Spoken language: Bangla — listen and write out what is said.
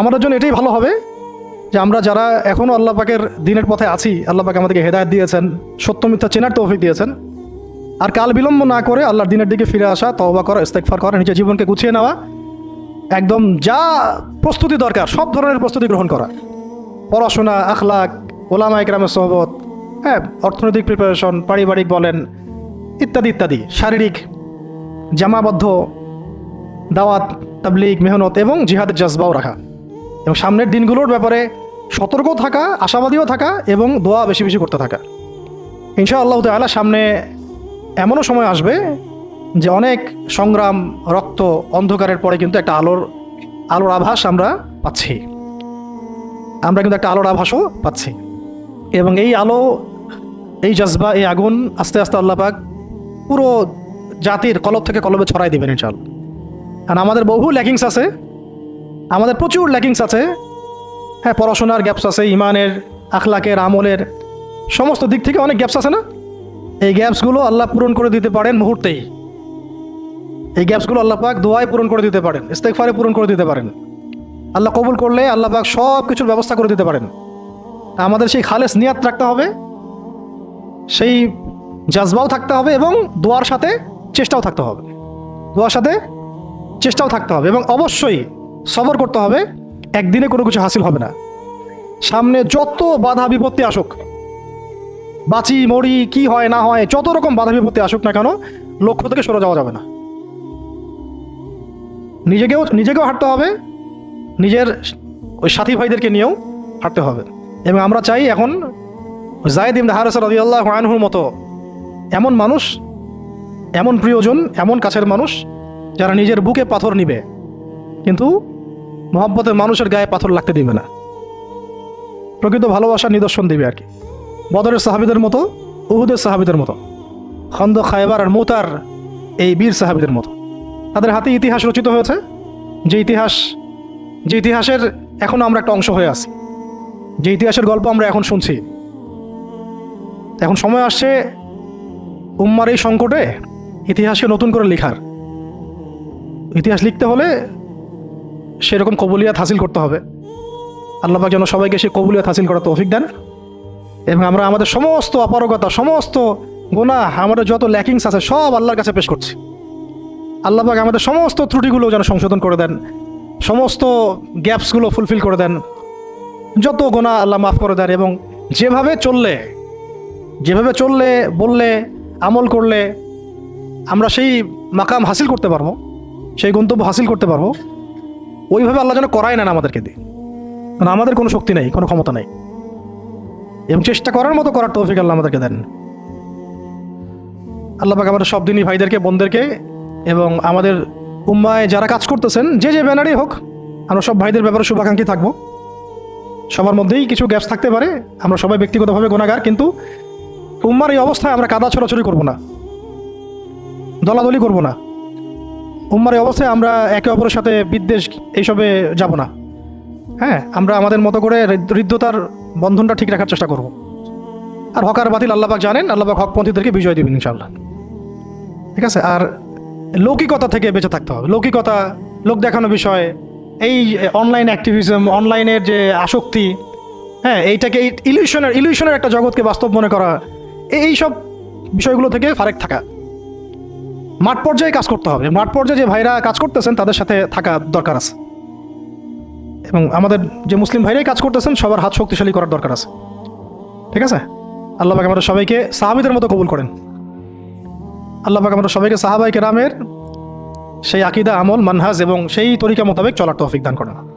আমাদের জন্য এটাই ভালো হবে যে আমরা যারা এখনও আল্লাহ পাকের দিনের পথে আছি, আল্লাহ পাক আমাদেরকে হেদায়ত দিয়েছেন, সত্য মিথ্যা চেনার তৌফিক দিয়েছেন। আর কাল বিলম্ব না করে আল্লাহর দিনের দিকে ফিরে আসা, তওবা করা ইস্তেকফার করা, নিজের জীবনকে গুছিয়ে নেওয়া, একদম যা প্রস্তুতি দরকার, সব ধরনের প্রস্তুতি গ্রহণ করা। পড়াশোনা, আখলাক, ওলামা একরামের সহবত হ্যাঁ অর্থনৈতিক প্রিপারেশন পারিবারিক বলেন, ইত্যাদি ইত্যাদি, শারীরিক, জামাবদ্ধ, দাওয়াত, তাবলিগ, মেহনত এবং জিহাদের জজবাও রাখা। এবং সামনের দিনগুলোর ব্যাপারে সতর্ক থাকা, আশাবাদীও থাকা এবং দোয়া বেশি বেশি করতে থাকা। ইনশাআল্লাহ তাআলা সামনে এমনও সময় আসবে যে অনেক সংগ্রাম, রক্ত, অন্ধকারের পরে কিন্তু একটা আলোর আলোর আভাস আমরা পাচ্ছি। আমরা কিন্তু একটা আলোর আভাসও পাচ্ছি। এবং এই আলো, এই জজবা, এই আগুন আস্তে আস্তে আল্লাহ পাক পুরো জাতির কলব থেকে কলবে ছড়াই দেবেন ইনশাল আর আমাদের বহু ল্যাকিংস আছে আমাদের প্রচুর ল্যাকিংস আছে। হ্যাঁ পড়াশোনার গ্যাপস আছে, ইমানের, আখলাকের, আমলের, সমস্ত দিক থেকে অনেক গ্যাপস আছে না? এই গ্যাপসগুলো আল্লাহ পূরণ করে দিতে পারেন মুহূর্তেই। এই গ্যাপসগুলো আল্লাহ পাক দোয়ায় পূরণ করে দিতে পারেন ইস্তেকফারে পূরণ করে দিতে পারেন। আল্লাহ কবুল করলে আল্লাহ পাক সব কিছুর ব্যবস্থা করে দিতে পারেন। আমাদের সেই খালেস নিয়াত রাখতে হবে, সেই জাজবাও থাকতে হবে এবং দোয়ার সাথে চেষ্টাও থাকতে হবে। দোয়ার সাথে চেষ্টাও থাকতে হবে এবং অবশ্যই সবর করতে হবে, একদিনে কোনো কিছু হাসিল হবে না। সামনে যত বাধা বিপত্তি আসুক, বাঁচি, মরি, কি হয়, না হয়, যত রকম বাধা বিপত্তি আসুক না কেন, লক্ষ্য থেকে সরে যাওয়া যাবে না। নিজেকেও নিজেকেও হাঁটতে হবে, নিজের ওই সাথী ভাইদেরকে নিয়েও হাঁটতে হবে। এবং আমরা চাই এখন জায়দ ইমদা হারস রদি আল্লাহ আনহুর মতো এমন মানুষ, এমন প্রিয়জন, এমন কাছের মানুষ, যারা নিজের বুকে পাথর নিবে। কিন্তু মহব্বতের মানুষের গায়ে পাথর লাগতে দিবে না। প্রকৃত ভালোবাসার নিদর্শন দিবে আর কি। বদরের সাহাবিদের মতো, উহুদের সাহাবিদের মতো। খন্দ, খায়বার আর মোতার এই বীর সাহাবিদের মতো। তাদের হাতে ইতিহাস রচিত হয়েছে। যে ইতিহাস, যে ইতিহাসের এখনও আমরা একটা অংশ হয়ে আছি। যে ইতিহাসের গল্প আমরা এখন শুনছি। এখন সময় আসছে উম্মার এই সংকটে ইতিহাসকে নতুন করে লেখার। ইতিহাস লিখতে হলে সেরকম কবুলিয়াত হাসিল করতে হবে। আল্লাহবাক যেন সবাইকে সে কবুলিয়াত হাসিল করার তৌফিক দেন। এবং আমরা আমাদের সমস্ত অপারগতা, সমস্ত গোনা আমাদের যত ল্যাকিংস আছে, সব আল্লাহর কাছে পেশ করছি। আল্লাহবাক আমাদের সমস্ত ত্রুটিগুলো যেন সংশোধন করে দেন। সমস্ত গ্যাপসগুলো ফুলফিল করে দেন। যত গোনা আল্লাহ মাফ করে দেন এবং যেভাবে চললে যেভাবে চললে, বললে, আমল করলে আমরা সেই মাকাম হাসিল করতে পারব, সেই গন্তব্য হাসিল করতে পারব। ওইভাবে আল্লাহ যেন করাই না আমাদেরকে দিয়ে। কারণ আমাদের কোনো শক্তি নেই, কোনো ক্ষমতা নেই। এবং চেষ্টা করার মতো করার তৌফিক আল্লাহ আমাদেরকে দেন। আল্লাহ পাক আমাদের সব দিনই ভাইদেরকে, বোনদেরকে এবং আমাদের উম্মায় যারা কাজ করতেছেন, যে যে ব্যানারই হোক, আমরা সব ভাইদের ব্যাপারে শুভাকাঙ্ক্ষী থাকব। সবার মধ্যেই কিছু গ্যাপস থাকতে পারে, আমরা সবাই ব্যক্তিগতভাবে গোনাগার কিন্তু উম্মার এই অবস্থায় আমরা কাদা ছড়াছড়ি করব না, দলাদলি করব না। উম্মার অবস্থায় আমরা একে অপরের সাথে বিদ্বেষ এইসবে যাব না। হ্যাঁ আমরা আমাদের মতো করে হৃদ- হৃদ্যতার বন্ধনটা ঠিক রাখার চেষ্টা করব। আর হকার বাতিল আল্লাহবাক জানেন, আল্লাহবাক হকপন্থীদেরকে বিজয় দেবেন ইনশাল্লাহ ঠিক আছে? আর লৌকিকতা থেকে বেঁচে থাকতে হবে। লৌকিকতা, লোক দেখানো বিষয়, এই অনলাইন অ্যাক্টিভিজম অনলাইনের যে আসক্তি হ্যাঁ এইটাকে এই ইলিউশনের ইলিউশনের একটা জগৎকে বাস্তব মনে করা, এই সব বিষয়গুলো থেকে ফারেক থাকা। মাঠ পর্যায়ে কাজ করতে হবে। মাঠ পর্যায়ে যে ভাইরা কাজ করতেছেন, তাদের সাথে থাকা দরকার আছে। এবং আমাদের যে মুসলিম ভাইরাই কাজ করতেছেন, সবার হাত শক্তিশালী করার দরকার আছে। ঠিক আছে? আল্লাহ পাক আমাদের সবাইকে সাহাবিদের মতো কবুল করেন। আল্লাহ পাক আমাদের সবাইকে সাহাবাইকে রামের সেই আকিদা, আমল, মানহাজ এবং সেই তরিকা মোতাবেক চলার তৌফিক দান করেন।